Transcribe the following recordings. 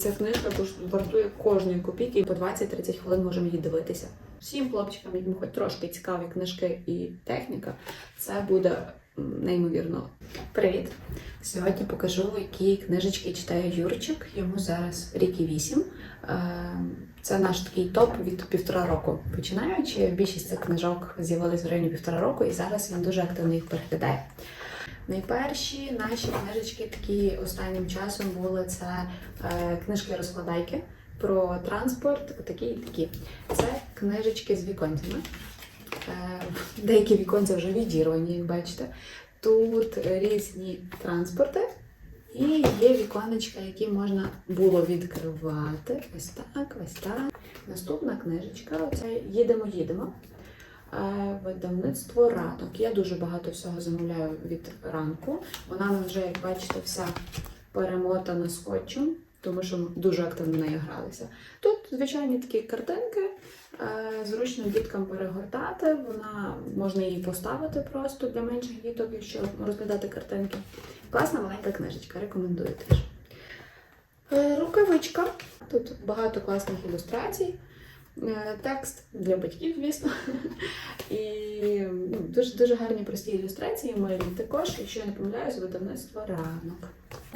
Ця книжка вартує кожної копійки, і по 20-30 хвилин можемо її дивитися. Всім хлопчикам, яким хоч трошки цікаві книжки і техніка, це буде неймовірно. Привіт! Сьогодні покажу, які книжечки читає Юрчик. Йому зараз рік і вісім. Е, Це наш такий топ від півтора року. Починаючи, більшість цих книжок з'явились в районі півтора року, і зараз він дуже активно їх переглядає. Найперші наші книжечки такі останнім часом були це е, книжки розкладайки про транспорт, такі і такі. Це книжечки з віконцями. Е, деякі віконця вже відірвані, як бачите. Тут різні транспорти. І є віконечка, які можна було відкривати. Ось так, ось так. Наступна книжечка оце Їдемо, їдемо. Е, Видавництво ранок. Я дуже багато всього замовляю від ранку. Вона вже, як бачите, вся перемотана скотчем, тому що ми дуже активно нею гралися. Тут звичайні такі картинки. е, Зручно діткам перегортати, вона можна її поставити просто для менших діток, якщо розглядати картинки. Класна маленька книжечка, рекомендую теж. Е, Рукавичка. Тут багато класних ілюстрацій. Е, Текст для батьків, звісно. І ну, дуже, дуже гарні прості ілюстрації. Милі також, якщо я не помиляюсь, видавництво ранок.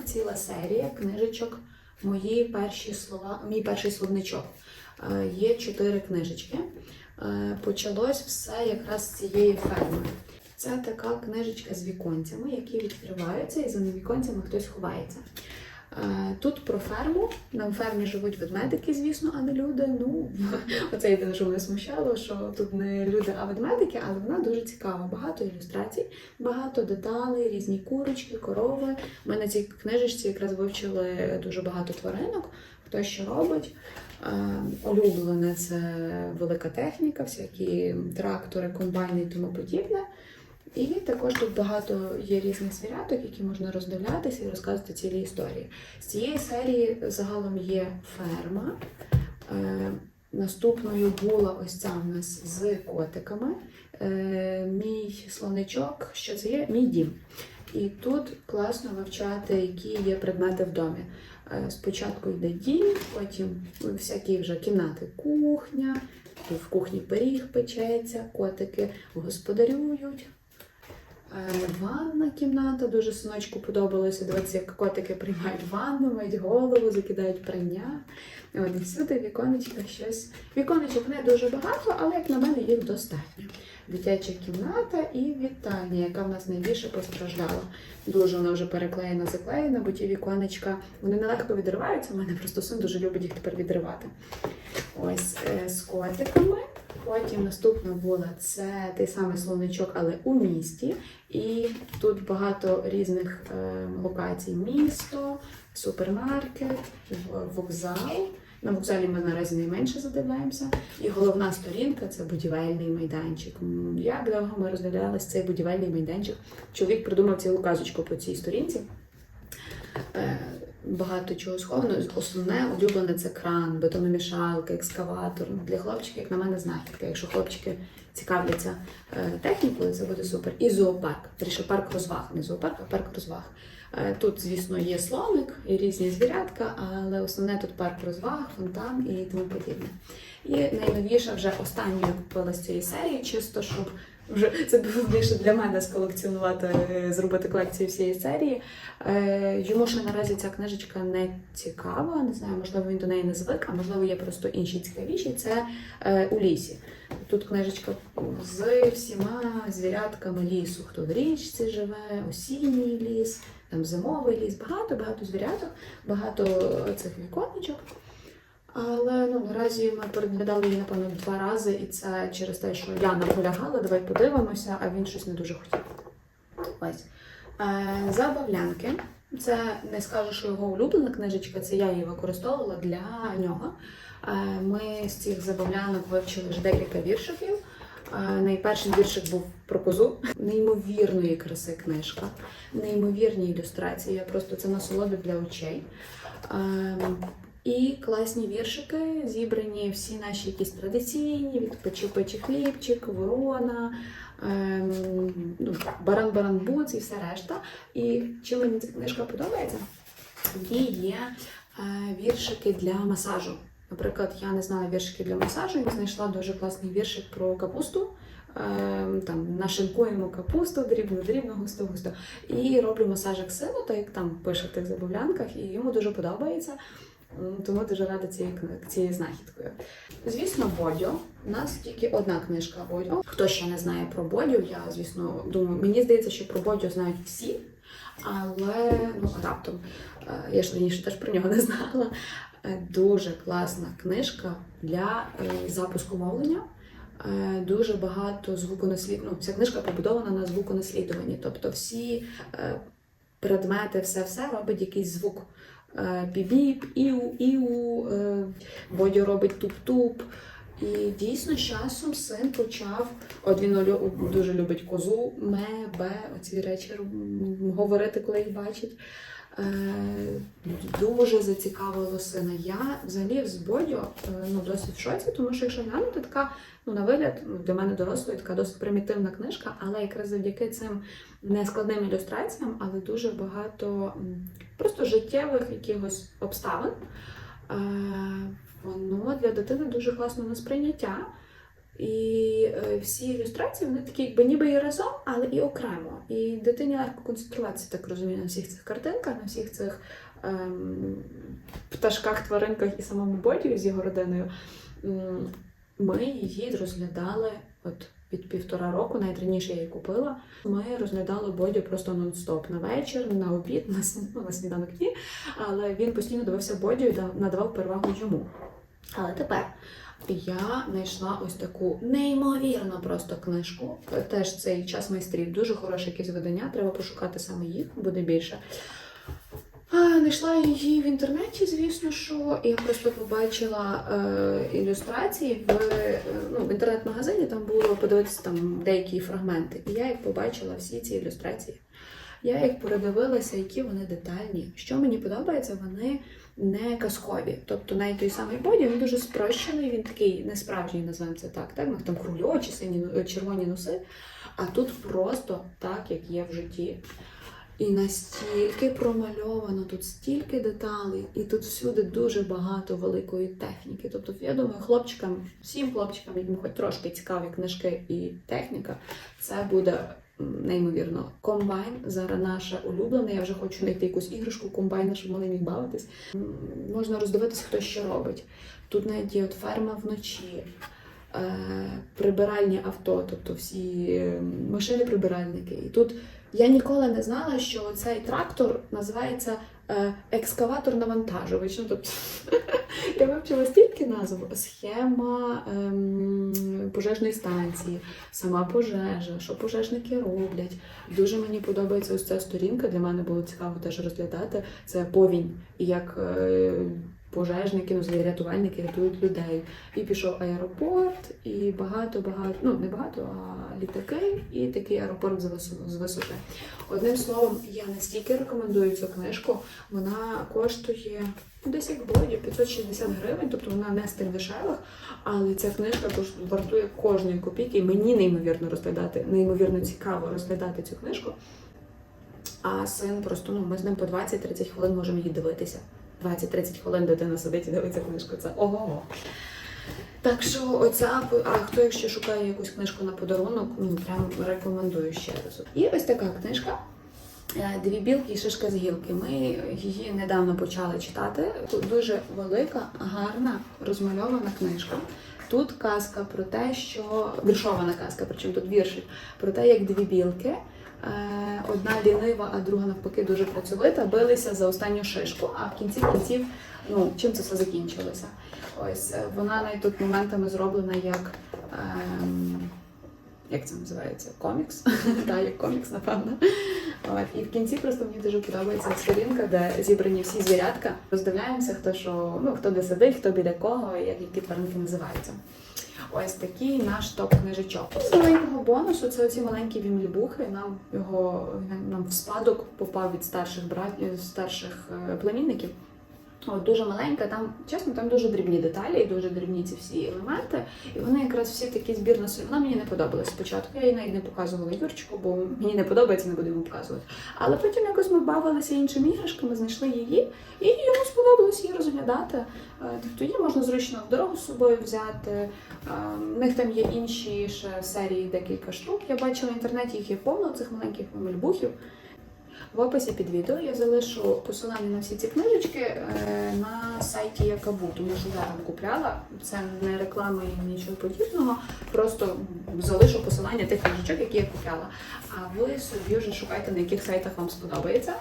Ціла серія книжечок. Мої перші слова, мій перший словничок. Е, Є чотири книжечки. Е, Почалось все якраз з цієї ферми. Це така книжечка з віконцями, які відкриваються, і за віконцями хтось ховається. Е, Тут про ферму. На фермі живуть ведмедики, звісно, а не люди. Ну, оце єдине, що мене смущало, що тут не люди, а ведмедики, але вона дуже цікава. Багато ілюстрацій, багато деталей, різні курочки, корови. Ми на цій книжечці якраз вивчили дуже багато тваринок, хто що робить. Е, Улюблене це велика техніка, всякі трактори, комбайни і тому подібне. І також тут багато є різних звіряток, які можна роздивлятися і розказувати цілі історії. З цієї серії загалом є ферма. Е, наступною була ось ця у нас з котиками. Е, мій словничок, що це є? Мій дім. І тут класно вивчати, які є предмети в домі. Е, спочатку йде дім, потім всякі вже кімнати, кухня, в кухні пиріг печеться, котики господарюють. Е, Ванна кімната дуже синочку подобалося. Дивитися, як котики приймають ванну, мають голову, закидають прання. От, всюди віконечка щось. Віконечок не дуже багато, але як на мене їх достатньо. Дитяча кімната і вітальня, яка в нас найбільше постраждала. Дуже вона вже переклеєна, заклеєна, бо ті віконечка вони нелегко відриваються. У мене просто син дуже любить їх тепер відривати. Ось е, з котиками. Потім наступна була це той самий словничок, але у місті. І тут багато різних е, локацій: місто, супермаркет, вокзал. На вокзалі ми наразі найменше задивляємося. І головна сторінка це будівельний майданчик. Як довго ми роздивлялися цей будівельний майданчик? Чоловік придумав цілу казочку по цій сторінці. Е, Багато чого сховано. Основне улюблене це кран, бетономішалка, екскаватор. Для хлопчиків, як на мене, знахідка. Якщо хлопчики цікавляться е, технікою, це буде супер. І зоопарк. Тріше парк розваг, не зоопарк, а парк розваг. Е, Тут, звісно, є слоник і різні звірятка, але основне тут парк розваг, фонтан і тому подібне. І найновіша вже останню я купила з цієї серії, чисто щоб вже це було більше для мене сколекціонувати, е, зробити колекцію всієї серії. Е, Йому ще наразі ця книжечка не цікава, не знаю, можливо, він до неї не звик, а можливо, є просто інші цікавіші. Це е, у лісі. Тут книжечка з всіма звірятками лісу. Хто в річці живе, осінній ліс, там зимовий ліс, багато-багато звіряток, багато цих віконечок. Але ну, наразі ми переглядали її, напевно, два рази, і це через те, що я наполягала, давай подивимося, а він щось не дуже хотів. Ось. Е, забавлянки. Це не скажу, що його улюблена книжечка, це я її використовувала для нього. Е, ми з цих забавлянок вивчили вже декілька віршиків. Е, Найперший віршик був про козу. Неймовірної краси книжка, неймовірні ілюстрації. Я просто це насолода для очей. Ем, І класні віршики, зібрані всі наші якісь традиційні, від печі печі хлібчик, ворона, ем, ну, баран баран буц і все решта. І чим мені ця книжка подобається? В є Е, Віршики для масажу. Наприклад, я не знала віршики для масажу, і знайшла дуже класний віршик про капусту. Е, Там нашинкуємо капусту, дрібно, дрібно, густо, густо. І роблю масажик сину, так як там пише в тих забавлянках, і йому дуже подобається. Тому дуже рада цією, цією знахідкою. Звісно, Бодьо. У нас тільки одна книжка Бодьо. Хто ще не знає про Бодьо, я, звісно, думаю, мені здається, що про Бодьо знають всі, але ну, раптом. Е, Я ж раніше теж про нього не знала. Е, Дуже класна книжка для е, запуску мовлення. Дуже багато звуконаслід... ну, Ця книжка побудована на звуконаслідуванні. Тобто всі предмети, все-все робить якийсь звук. Е, Бібіп, іу, іу, е, робить туп-туп. І дійсно часом син почав. От він дуже любить козу, ме, бе, оці речі говорити, коли їх бачить. Е, Дуже зацікавило сина. Я взагалі з Бодьо е, ну, досить в шоці, тому що якщо глянути, така ну, на вигляд ну, для мене дорослої така досить примітивна книжка, але якраз завдяки цим нескладним ілюстраціям, але дуже багато просто життєвих якихось обставин. Е, Воно для дитини дуже класно на сприйняття. І е, всі ілюстрації вони такі, якби ніби і разом, але і окремо. І дитині легко концентруватися, так розумію, на всіх цих картинках, на всіх цих ем, пташках, тваринках і самому Боді з його родиною. Ми її розглядали от від півтора року, навіть я її купила. Ми розглядали Бодю просто нон-стоп на вечір, на обід, на, сні... ну, на сніданок ні. Але він постійно дивився Бодю і дав- надавав перевагу йому. Але тепер я знайшла ось таку неймовірно просто книжку. Теж цей час майстрів, дуже хороше якесь видання. Треба пошукати саме їх, буде більше. А, Знайшла її в інтернеті, звісно, що я просто побачила е, ілюстрації в, е, ну, в інтернет-магазині. Там було подивитися там деякі фрагменти. І я їх побачила всі ці ілюстрації. Я їх передивилася, які вони детальні. Що мені подобається, вони не казкові. Тобто навіть той самий боді він дуже спрощений, він такий несправжній, називаємо це так. так? Там хрульочі, сині е, червоні носи. А тут просто так, як є в житті. І настільки промальовано, тут стільки деталей, і тут всюди дуже багато великої техніки. Тобто, я думаю, хлопчикам, всім хлопчикам, яким хоч трошки цікаві книжки і техніка, це буде неймовірно. Комбайн зараз наша улюблена. Я вже хочу знайти якусь іграшку комбайна, щоб вони міг бавитись. Можна роздивитися, хто що робить. Тут навіть є от ферма вночі. Е, Прибиральні авто, тобто всі машини-прибиральники. І тут я ніколи не знала, що цей трактор називається е, екскаватор навантажувач. Ну, тобто, я вивчила стільки назв: схема ем, пожежної станції, сама пожежа, що пожежники роблять. Дуже мені подобається ось ця сторінка. Для мене було цікаво теж розглядати. Це повінь, як е, пожежники, ну, взагалі рятувальники рятують людей. І пішов аеропорт, і багато, багато, ну не багато, а літаки, і такий аеропорт з висоти. Одним словом, я настільки рекомендую цю книжку. Вона коштує десь як боді 560 гривень, тобто вона не з тих дешевих, але ця книжка вартує кожної копійки. І мені неймовірно розглядати, неймовірно цікаво розглядати цю книжку. А син просто ну ми з ним по 20-30 хвилин можемо її дивитися. 20-30 хвилин дитина сидить і дивиться книжку. Це ого. Так що оця, а хто якщо шукає якусь книжку на подарунок, ну прям рекомендую ще раз. І ось така книжка. е, Дві білки і шишка з гілки. Ми її недавно почали читати. Тут дуже велика, гарна, розмальована книжка. Тут казка про те, що віршована казка, причому тут вірші, про те, як дві білки, одна лінива, а друга навпаки дуже працьовита, билися за останню шишку, а в кінці кінців, ну чим це все закінчилося? Ось е, вона навіть тут моментами зроблена як. Ем, як це називається? Комікс? Так, як комікс, напевно. І в кінці просто мені дуже подобається сторінка, де зібрані всі звірятка. Роздивляємося, хто що, ну хто де сидить, хто біля кого, як які тваринки називаються. Ось такий наш топ-книжечок. З маленького бонусу це оці маленькі вімлібухи. Нам його нам в спадок попав від старших братів, старших е, племінників. От, дуже маленька, там, чесно, там дуже дрібні деталі і дуже дрібні ці всі елементи. І вони якраз всі такі збірно. Вона мені не подобалась спочатку. Я її навіть не показувала Юрчику, бо мені не подобається, не буду йому показувати. Але потім якось ми бавилися іншими іграшками, знайшли її, і йому сподобалось її розглядати. Е, Тобто її можна зручно в дорогу з собою взяти. Е, В них там є інші ще серії, декілька штук. Я бачила в інтернеті, їх є повно цих маленьких мальбухів. В описі під відео я залишу посилання на всі ці книжечки е, на сайті Якабу, тому що я там купляла. Це не реклама і нічого подібного. Просто залишу посилання тих книжечок, які я купляла. А ви собі вже шукайте, на яких сайтах вам сподобається.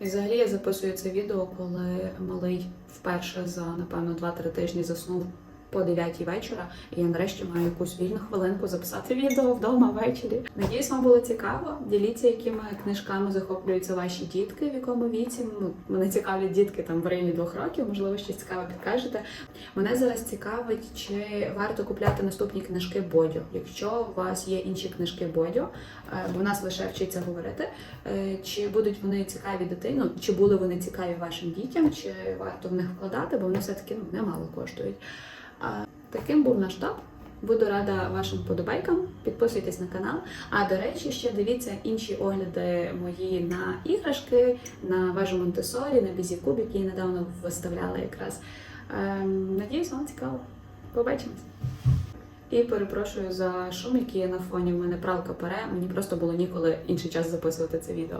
І взагалі я записую це відео, коли малий вперше за напевно 2-3 тижні заснув по 9 вечора, і я нарешті маю якусь вільну хвилинку записати відео вдома ввечері. Надіюсь, вам було цікаво. Діліться, якими книжками захоплюються ваші дітки, в якому віці. Ну, мене цікавлять дітки там в районі двох років, можливо, щось цікаве підкажете. Мене зараз цікавить, чи варто купляти наступні книжки Бодю. Якщо у вас є інші книжки Бодю, е, бо в нас лише вчиться говорити, е, чи будуть вони цікаві дитину, чи були вони цікаві вашим дітям, чи варто в них вкладати, бо вони все-таки ну, немало коштують. Таким був наш топ. Буду рада вашим подобайкам. Підписуйтесь на канал. А до речі, ще дивіться інші огляди мої на іграшки, на вежу Монтесорі, на бізікуб, який я недавно виставляла якраз. Ем, надіюсь, вам цікаво. Побачимось. І перепрошую за шум, який є на фоні. В мене пралка пере. Мені просто було ніколи інший час записувати це відео.